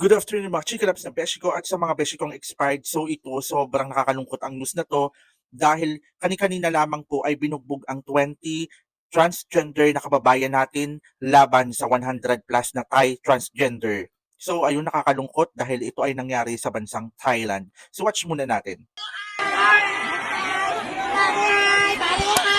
Good afternoon mga chikalaps na beshi ko at sa mga beshi kong expired. So ito, sobrang nakakalungkot ang news na to dahil kani-kanina lamang po ay binugbog ang 20 transgender na kababayan natin laban sa 100 plus na Thai transgender. So ayun nakakalungkot dahil ito ay nangyari sa bansang Thailand. So watch muna natin. Bye! Mabuhay!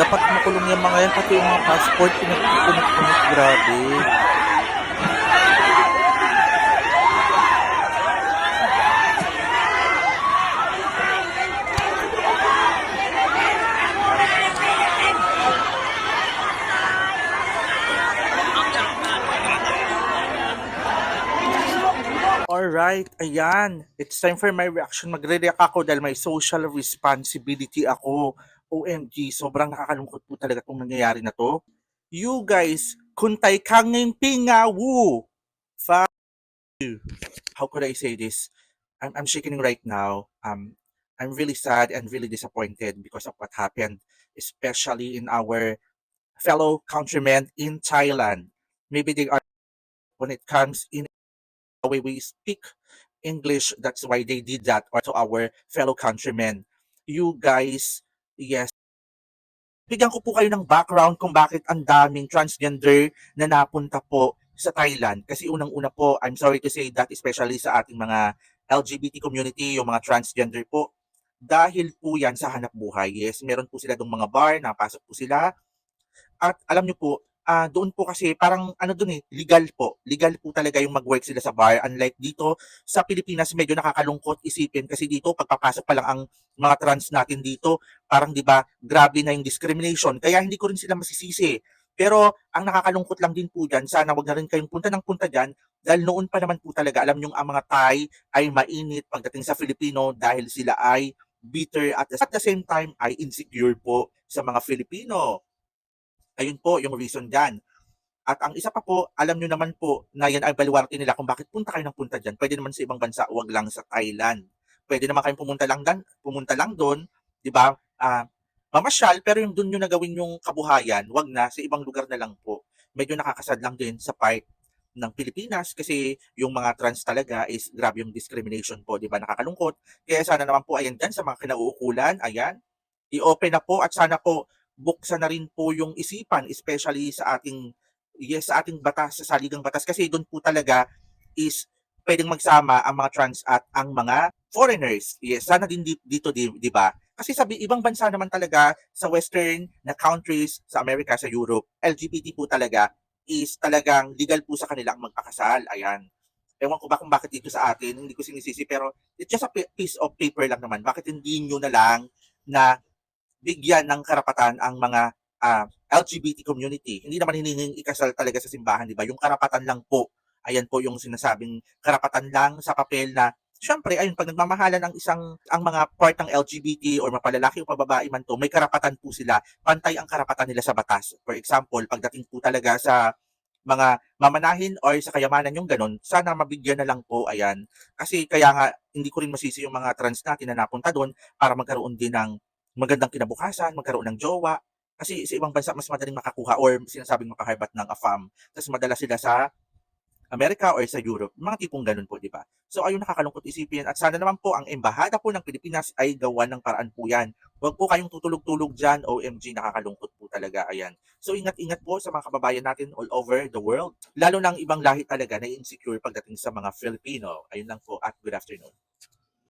Dapat makulong yung mga yan, pati yung mga passport, pinagpunit-punit, grabe. Alright, ayan. It's time for my reaction. Magre-react ako dahil may social responsibility ako. OMG, sobrang nakakalungkot po talaga itong nangyayari na to. You guys, kuntay kanging pingawu. Fuck you. How could I say this? I'm, I'm shaking right now. Um, I'm really sad and really disappointed because of what happened, especially in our fellow countrymen in Thailand. Maybe they are when it comes in the way we speak English. That's why they did that or to our fellow countrymen. You guys, yes. Bigyan ko po kayo ng background kung bakit ang daming transgender na napunta po sa Thailand. Kasi unang-una po, I'm sorry to say that especially sa ating mga LGBT community, yung mga transgender po, dahil po yan sa hanap buhay. Yes, meron po sila dong mga bar, napasok po sila. At alam nyo po, ah doon po kasi parang ano doon eh, legal po. Legal po talaga yung mag-work sila sa bar. Unlike dito sa Pilipinas, medyo nakakalungkot isipin kasi dito pagpapasok pa lang ang mga trans natin dito, parang 'di ba, grabe na yung discrimination. Kaya hindi ko rin sila masisisi. Pero ang nakakalungkot lang din po diyan, sana wag na rin kayong punta ng punta diyan dahil noon pa naman po talaga alam niyo ang mga Thai ay mainit pagdating sa Filipino dahil sila ay bitter at at the same time ay insecure po sa mga Filipino. Ayun po yung reason dyan. At ang isa pa po, alam nyo naman po na yan ay baluwarte nila kung bakit punta kayo ng punta dyan. Pwede naman sa ibang bansa, wag lang sa Thailand. Pwede naman kayong pumunta lang, dan, pumunta lang doon, di ba? Ah, mamasyal, pero yung doon nyo na gawin yung kabuhayan, wag na, sa ibang lugar na lang po. Medyo nakakasad lang din sa part ng Pilipinas kasi yung mga trans talaga is grabe yung discrimination po, di ba? Nakakalungkot. Kaya sana naman po, ayan dyan, sa mga kinauukulan, ayan, i-open na po at sana po buksan na rin po yung isipan, especially sa ating yes, sa ating batas, sa saligang batas kasi doon po talaga is pwedeng magsama ang mga trans at ang mga foreigners. Yes, sana din di- dito di, di ba? Kasi sabi ibang bansa naman talaga sa western na countries, sa Amerika, sa Europe, LGBT po talaga is talagang legal po sa kanila ang magpakasal. Ayan. Ewan ko ba kung bakit dito sa atin, hindi ko sinisisi, pero it's just a pi- piece of paper lang naman. Bakit hindi nyo na lang na bigyan ng karapatan ang mga ah, LGBT community. Hindi naman hinihing ikasal talaga sa simbahan, di ba? Yung karapatan lang po. Ayan po yung sinasabing karapatan lang sa papel na Siyempre, ayun, pag nagmamahalan ang isang, ang mga part ng LGBT or mapalalaki o pababae man to, may karapatan po sila. Pantay ang karapatan nila sa batas. For example, pagdating po talaga sa mga mamanahin or sa kayamanan yung ganun, sana mabigyan na lang po, ayan. Kasi kaya nga, hindi ko rin masisi yung mga trans natin na napunta doon para magkaroon din ng magandang kinabukasan, magkaroon ng jowa. Kasi sa ibang bansa, mas madaling makakuha or sinasabing makaharbat ng AFAM. Tapos madala sila sa Amerika or sa Europe. Mga tipong ganun po, di ba? So ayun, nakakalungkot isipin. At sana naman po, ang embahada po ng Pilipinas ay gawa ng paraan po yan. Huwag po kayong tutulog-tulog dyan. OMG, nakakalungkot po talaga. Ayan. So ingat-ingat po sa mga kababayan natin all over the world. Lalo ng ibang lahi talaga na insecure pagdating sa mga Filipino. Ayun lang po at good afternoon.